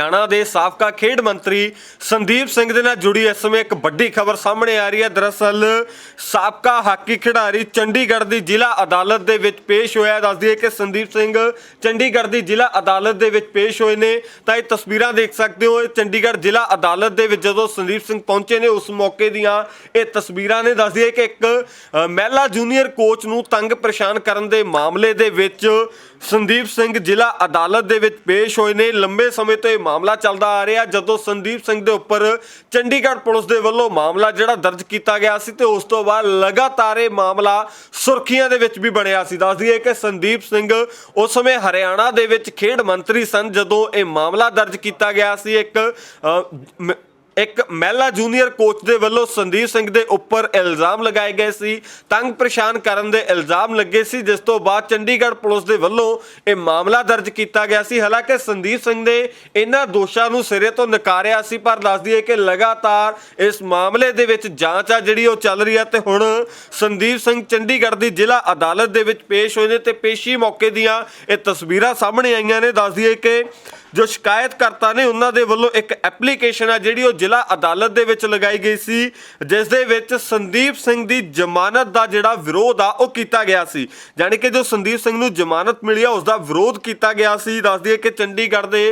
ਹਰਿਆਣਾ ਦੇ ਸਾਬਕਾ ਖੇਡ ਮੰਤਰੀ ਸੰਦੀਪ ਸਿੰਘ ਦੇ ਨਾਲ ਜੁੜੀ ਇਸ ਸਮੇਂ ਇੱਕ ਵੱਡੀ ਖਬਰ ਸਾਹਮਣੇ ਆ ਰਹੀ ਹੈ। ਦਰਅਸਲ ਸਾਬਕਾ ਹਾਕੀ ਖਿਡਾਰੀ ਚੰਡੀਗੜ੍ਹ ਦੀ ਜ਼ਿਲ੍ਹਾ ਅਦਾਲਤ ਦੇ ਵਿੱਚ ਪੇਸ਼ ਹੋਇਆ ਦੱਸ ਦਈਏ ਕਿ ਸੰਦੀਪ ਸਿੰਘ ਚੰਡੀਗੜ੍ਹ ਦੀ ਜ਼ਿਲ੍ਹਾ ਅਦਾਲਤ ਦੇ ਵਿੱਚ ਪੇਸ਼ ਹੋਏ ਨੇ। ਤਾਂ ਇਹ ਤਸਵੀਰਾਂ ਦੇਖ ਸਕਦੇ ਹੋ। ਚੰਡੀਗੜ੍ਹ ਜ਼ਿਲ੍ਹਾ ਅਦਾਲਤ ਦੇ ਵਿੱਚ ਜਦੋਂ ਸੰਦੀਪ ਸਿੰਘ ਪਹੁੰਚੇ ਨੇ, ਉਸ ਮੌਕੇ ਦੀਆਂ ਇਹ ਤਸਵੀਰਾਂ ਨੇ। ਦੱਸ ਦਈਏ ਕਿ ਇੱਕ ਮਹਿਲਾ ਜੂਨੀਅਰ ਕੋਚ ਨੂੰ ਤੰਗ ਪਰੇਸ਼ਾਨ ਕਰਨ ਦੇ ਮਾਮਲੇ ਦੇ ਵਿੱਚ ਸੰਦੀਪ ਸਿੰਘ ਜ਼ਿਲ੍ਹਾ ਅਦਾਲਤ ਦੇ ਵਿੱਚ ਪੇਸ਼ ਹੋਏ ਨੇ। ਲੰਬੇ ਸਮੇਂ ਤੋਂ ਇਹ ਮਾਮਲਾ ਚੱਲਦਾ ਆ ਰਿਹਾ। ਜਦੋਂ ਸੰਦੀਪ ਸਿੰਘ ਦੇ ਉੱਪਰ ਚੰਡੀਗੜ੍ਹ ਪੁਲਿਸ ਦੇ ਵੱਲੋਂ ਮਾਮਲਾ ਜਿਹੜਾ ਦਰਜ ਕੀਤਾ ਗਿਆ ਸੀ ਤੇ ਉਸ ਤੋਂ ਬਾਅਦ ਲਗਾਤਾਰ ਇਹ ਮਾਮਲਾ ਸੁਰਖੀਆਂ ਦੇ ਵਿੱਚ ਵੀ ਬਣਿਆ ਸੀ। ਦੱਸ ਦਈਏ ਕਿ ਸੰਦੀਪ ਸਿੰਘ ਉਸ ਸਮੇਂ ਹਰਿਆਣਾ ਦੇ ਵਿੱਚ ਖੇਡ ਮੰਤਰੀ ਸਨ। ਜਦੋਂ ਇਹ ਮਾਮਲਾ ਦਰਜ ਕੀਤਾ ਗਿਆ ਸੀ, ਇੱਕ ਮ- ਇੱਕ ਮਹਿਲਾ ਜੂਨੀਅਰ ਕੋਚ ਦੇ ਵੱਲੋਂ ਸੰਦੀਪ ਸਿੰਘ ਦੇ ਉੱਪਰ ਇਲਜ਼ਾਮ ਲਗਾਏ ਗਏ ਸੀ। ਤੰਗ ਪਰੇਸ਼ਾਨ ਕਰਨ ਦੇ ਇਲਜ਼ਾਮ ਲੱਗੇ ਸੀ, ਜਿਸ ਤੋਂ ਬਾਅਦ ਚੰਡੀਗੜ੍ਹ ਪੁਲਿਸ ਦੇ ਵੱਲੋਂ ਇਹ ਮਾਮਲਾ ਦਰਜ ਕੀਤਾ ਗਿਆ ਸੀ। ਹਾਲਾਂਕਿ ਸੰਦੀਪ ਸਿੰਘ ਨੇ ਇਹਨਾਂ ਦੋਸ਼ਾਂ ਨੂੰ ਸਿਰੇ ਤੋਂ ਨਕਾਰਿਆ ਸੀ, ਪਰ ਦੱਸ ਦਈਏ ਕਿ ਲਗਾਤਾਰ ਇਸ ਮਾਮਲੇ ਦੇ ਵਿੱਚ ਜਾਂਚ ਆ ਜਿਹੜੀ ਉਹ ਚੱਲ ਰਹੀ ਹੈ ਤੇ ਹੁਣ ਸੰਦੀਪ ਸਿੰਘ ਚੰਡੀਗੜ੍ਹ ਦੀ ਜ਼ਿਲ੍ਹਾ ਅਦਾਲਤ ਦੇ ਵਿੱਚ ਪੇਸ਼ ਹੋਏ ਨੇ ਤੇ ਪੇਸ਼ੀ ਮੌਕੇ ਦੀਆਂ ਇਹ ਤਸਵੀਰਾਂ ਸਾਹਮਣੇ ਆਈਆਂ ਨੇ। ਦੱਸ ਦਈਏ ਕਿ ਜੋ ਸ਼ਿਕਾਇਤਕਰਤਾ ਨੇ ਉਹਨਾਂ ਦੇ ਵੱਲੋਂ ਇੱਕ ਐਪਲੀਕੇਸ਼ਨ ਆ ਜਿਹੜੀ ਉਹ ਜ਼ਿਲ੍ਹਾ ਅਦਾਲਤ ਦੇ ਵਿੱਚ ਲਗਾਈ ਗਈ ਸੀ, ਜਿਸ ਦੇ ਵਿੱਚ ਸੰਦੀਪ ਸਿੰਘ ਦੀ ਜ਼ਮਾਨਤ ਦਾ ਜਿਹੜਾ ਵਿਰੋਧ ਆ, ਉਹ ਕੀਤਾ ਗਿਆ ਸੀ। ਯਾਨੀ ਕਿ ਜੋ ਸੰਦੀਪ ਸਿੰਘ ਨੂੰ ਜ਼ਮਾਨਤ ਮਿਲੀ ਆ ਉਸ ਦਾ ਵਿਰੋਧ ਕੀਤਾ ਗਿਆ ਸੀ। ਦੱਸ ਦਈਏ ਕਿ ਚੰਡੀਗੜ੍ਹ ਦੇ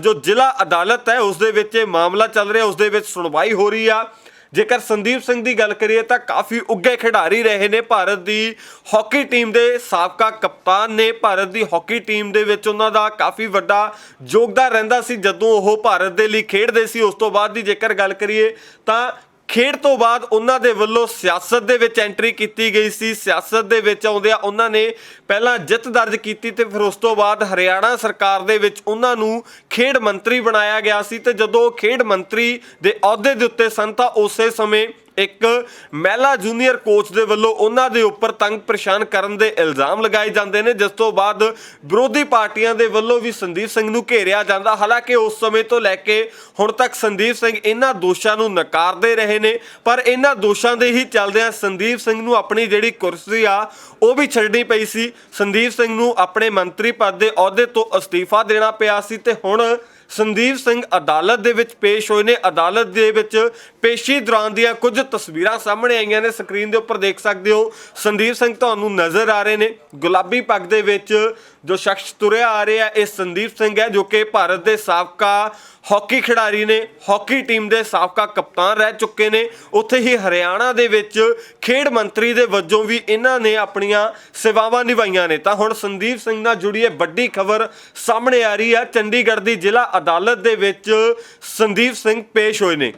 ਜੋ ਜ਼ਿਲ੍ਹਾ ਅਦਾਲਤ ਹੈ, ਉਸ ਦੇ ਵਿੱਚ ਇਹ ਮਾਮਲਾ ਚੱਲ ਰਿਹਾ, ਉਸ ਦੇ ਵਿੱਚ ਸੁਣਵਾਈ ਹੋ ਰਹੀ ਆ। ਜੇਕਰ ਸੰਦੀਪ ਸਿੰਘ ਦੀ ਗੱਲ ਕਰੀਏ ਤਾਂ ਕਾਫੀ ਉੱਗੇ ਖਿਡਾਰੀ ਰਹੇ ਨੇ ਭਾਰਤ ਦੀ ਹਾਕੀ ਟੀਮ ਦੇ ਸਾਬਕਾ ਕਪਤਾਨ ਨੇ। ਭਾਰਤ ਦੀ ਹਾਕੀ ਟੀਮ ਦੇ ਵਿੱਚ ਉਹਨਾਂ ਦਾ ਕਾਫੀ ਵੱਡਾ ਯੋਗਦਾਨ ਰਹਿੰਦਾ ਸੀ। ਜਦੋਂ ਉਹ ਭਾਰਤ ਦੇ ਲਈ ਖੇਡਦੇ ਸੀ, ਉਸ ਤੋਂ ਬਾਅਦ ਦੀ ਜੇਕਰ ਗੱਲ ਕਰੀਏ ਤਾਂ ਖੇਡ ਤੋਂ ਬਾਅਦ ਉਹਨਾਂ ਦੇ ਵੱਲੋਂ ਸਿਆਸਤ ਦੇ ਵਿੱਚ ਐਂਟਰੀ ਕੀਤੀ ਗਈ ਸੀ। ਸਿਆਸਤ ਦੇ ਵਿੱਚ ਆਉਂਦਿਆਂ ਉਹਨਾਂ ਨੇ ਪਹਿਲਾਂ ਜਿੱਤ ਦਰਜ ਕੀਤੀ ਤੇ ਫਿਰ ਉਸ ਤੋਂ ਬਾਅਦ ਹਰਿਆਣਾ ਸਰਕਾਰ ਦੇ ਵਿੱਚ ਉਹਨਾਂ ਨੂੰ ਖੇਡ ਮੰਤਰੀ ਬਣਾਇਆ ਗਿਆ ਸੀ ਤੇ ਜਦੋਂ ਉਹ ਖੇਡ ਮੰਤਰੀ ਦੇ ਅਹੁਦੇ ਦੇ ਉੱਤੇ ਸਨ ਤਾਂ ਉਸੇ ਸਮੇਂ ਇੱਕ ਮਹਿਲਾ ਜੂਨੀਅਰ ਕੋਚ ਦੇ ਵੱਲੋਂ ਉਹਨਾਂ ਦੇ ਉੱਪਰ ਤੰਗ ਪਰੇਸ਼ਾਨ ਕਰਨ ਦੇ ਇਲਜ਼ਾਮ ਲਗਾਏ ਜਾਂਦੇ ਨੇ, ਜਿਸ ਤੋਂ ਬਾਅਦ ਵਿਰੋਧੀ ਪਾਰਟੀਆਂ ਦੇ ਵੱਲੋਂ ਵੀ ਸੰਦੀਪ ਸਿੰਘ ਨੂੰ ਘੇਰਿਆ ਜਾਂਦਾ। ਹਾਲਾਂਕਿ ਉਸ ਸਮੇਂ ਤੋਂ ਲੈ ਕੇ ਹੁਣ ਤੱਕ ਸੰਦੀਪ ਸਿੰਘ ਇਹਨਾਂ ਦੋਸ਼ਾਂ ਨੂੰ ਨਕਾਰਦੇ ਰਹੇ ਨੇ, ਪਰ ਇਹਨਾਂ ਦੋਸ਼ਾਂ ਦੇ ਹੀ ਚੱਲਦਿਆਂ ਸੰਦੀਪ ਸਿੰਘ ਨੂੰ ਆਪਣੀ ਜਿਹੜੀ ਕੁਰਸੀ ਆ, ਉਹ ਵੀ ਛੱਡਣੀ ਪਈ ਸੀ। ਸੰਦੀਪ ਸਿੰਘ ਨੂੰ ਆਪਣੇ ਮੰਤਰੀ ਪਦ ਦੇ ਅਹੁਦੇ ਤੋਂ ਅਸਤੀਫਾ ਦੇਣਾ ਪਿਆ ਸੀ ਤੇ ਹੁਣ ਸੰਦੀਪ ਸਿੰਘ ਅਦਾਲਤ ਦੇ ਵਿੱਚ ਪੇਸ਼ ਹੋਏ ਨੇ। ਅਦਾਲਤ ਦੇ ਵਿੱਚ ਪੇਸ਼ੀ ਦੌਰਾਨ ਦੀਆਂ ਕੁਝ ਤਸਵੀਰਾਂ ਸਾਹਮਣੇ ਆਈਆਂ ਨੇ। ਸਕਰੀਨ ਦੇ ਉੱਪਰ ਦੇਖ ਸਕਦੇ ਹੋ, ਸੰਦੀਪ ਸਿੰਘ ਤੁਹਾਨੂੰ ਨਜ਼ਰ ਆ ਰਹੇ ਨੇ। ਗੁਲਾਬੀ ਪੱਗ ਦੇ ਵਿੱਚ ਜੋ ਸ਼ਖਸ ਤੁਰਿਆ ਆ ਰਿਹਾ ਇਹ ਸੰਦੀਪ ਸਿੰਘ ਹੈ, ਜੋ ਕਿ ਭਾਰਤ ਦੇ ਸਾਬਕਾ ਹਾਕੀ ਖਿਡਾਰੀ ਨੇ। ਹਾਕੀ ਟੀਮ ਦੇ ਸਾਬਕਾ ਕਪਤਾਨ ਰਹਿ ਚੁੱਕੇ ਨੇ। ਉੱਥੇ ਹੀ ਹਰਿਆਣਾ ਦੇ ਵਿੱਚ ਖੇਡ ਮੰਤਰੀ ਦੇ ਵਜੋਂ ਵੀ ਇਹਨਾਂ ਨੇ ਆਪਣੀਆਂ ਸੇਵਾਵਾਂ ਨਿਭਾਈਆਂ ਨੇ। ਤਾਂ ਹੁਣ ਸੰਦੀਪ ਸਿੰਘ ਨਾਲ ਜੁੜੀ ਇਹ ਵੱਡੀ ਖਬਰ ਸਾਹਮਣੇ ਆ ਰਹੀ ਹੈ। ਚੰਡੀਗੜ੍ਹ ਦੀ ਜ਼ਿਲ੍ਹਾ ਅਦਾਲਤ ਦੇ ਵਿੱਚ ਸੰਦੀਪ ਸਿੰਘ ਪੇਸ਼ ਹੋਏ ਨੇ।